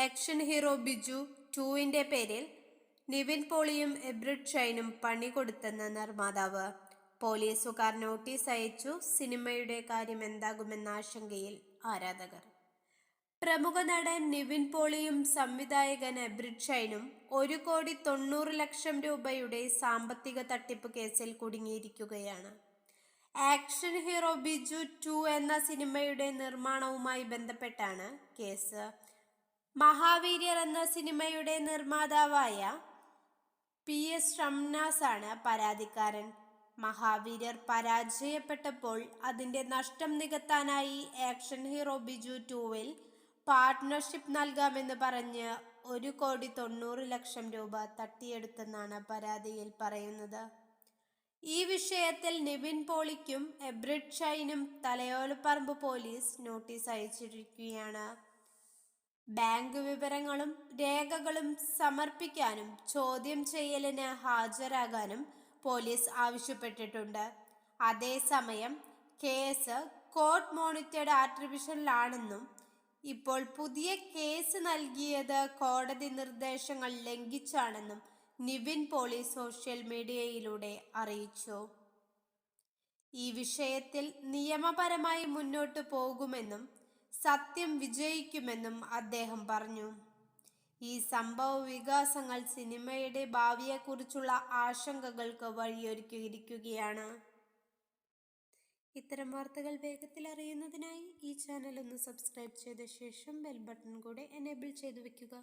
Action hero Biju ടുവിന്റെ പേരിൽ നിവിൻ പോളിയും എബ്രിഡ് ഷൈനും പണി കൊടുത്തെന്ന് നിർമ്മാതാവ്. പോലീസുകാർ നോട്ടീസ് അയച്ചു സിനിമയുടെ കാര്യം എന്താകുമെന്ന ആശങ്കയിൽ ആരാധകർ. പ്രമുഖ നടൻ നിവിൻ പോളിയും സംവിധായകൻ എബ്രിഡ് ഷൈനും ഒരു കോടി തൊണ്ണൂറ് ലക്ഷം രൂപയുടെ സാമ്പത്തിക തട്ടിപ്പ് കേസിൽ കുടുങ്ങിയിരിക്കുകയാണ്. ആക്ഷൻ ഹീറോ ബിജു ടു എന്ന സിനിമയുടെ നിർമ്മാണവുമായി ബന്ധപ്പെട്ടാണ് കേസ്. മഹാവീര്യർ എന്ന സിനിമയുടെ നിർമ്മാതാവായ പി എസ് ഷംനാസ് ആണ് പരാതിക്കാരൻ. മഹാവീര്യർ പരാജയപ്പെട്ടപ്പോൾ അതിന്റെ നഷ്ടം നികത്താനായി ആക്ഷൻ ഹീറോ ബിജു ടൂവിൽ പാർട്ട്ണർഷിപ്പ് നൽകാമെന്ന് പറഞ്ഞ് ഒരു കോടി തൊണ്ണൂറ് ലക്ഷം രൂപ തട്ടിയെടുത്തെന്നാണ് പരാതിയിൽ പറയുന്നത്. ഈ വിഷയത്തിൽ നിവിൻ പോളിക്കും എബ്രിഡ് ഷൈനും തലയോലപ്പറമ്പ് പോലീസ് നോട്ടീസ് അയച്ചിരിക്കുകയാണ്. ബാങ്ക് വിവരങ്ങളും രേഖകളും സമർപ്പിക്കാനും ചോദ്യം ചെയ്യലിന് ഹാജരാകാനും പോലീസ് ആവശ്യപ്പെട്ടിട്ടുണ്ട്. അതേസമയം കേസ് കോർട്ട് മോണിറ്റേഡ് ആർട്ടിഫിഷ്യലാണെന്നും ഇപ്പോൾ പുതിയ കേസ് നൽകിയത് കോടതി നിർദ്ദേശങ്ങൾ ലംഘിച്ചാണെന്നും നിവിൻ പോളി സോഷ്യൽ മീഡിയയിലൂടെ അറിയിച്ചു. ഈ വിഷയത്തിൽ നിയമപരമായി മുന്നോട്ടു പോകുമെന്നും സത്യം വിജയിക്കുമെന്നും അദ്ദേഹം പറഞ്ഞു. ഈ സംഭവ വികാസങ്ങൾ സിനിമയുടെ ഭാവിയെക്കുറിച്ചുള്ള ആശങ്കകൾക്ക് വഴിയൊരുക്കിയിരിക്കുകയാണ്. ഇത്തരം വാർത്തകൾ വേഗത്തിൽ അറിയുന്നതിനായി ഈ ചാനൽ ഒന്ന് സബ്സ്ക്രൈബ് ചെയ്ത ശേഷം ബെൽ ബട്ടൺ കൂടെ എനേബിൾ ചെയ്തു വെക്കുക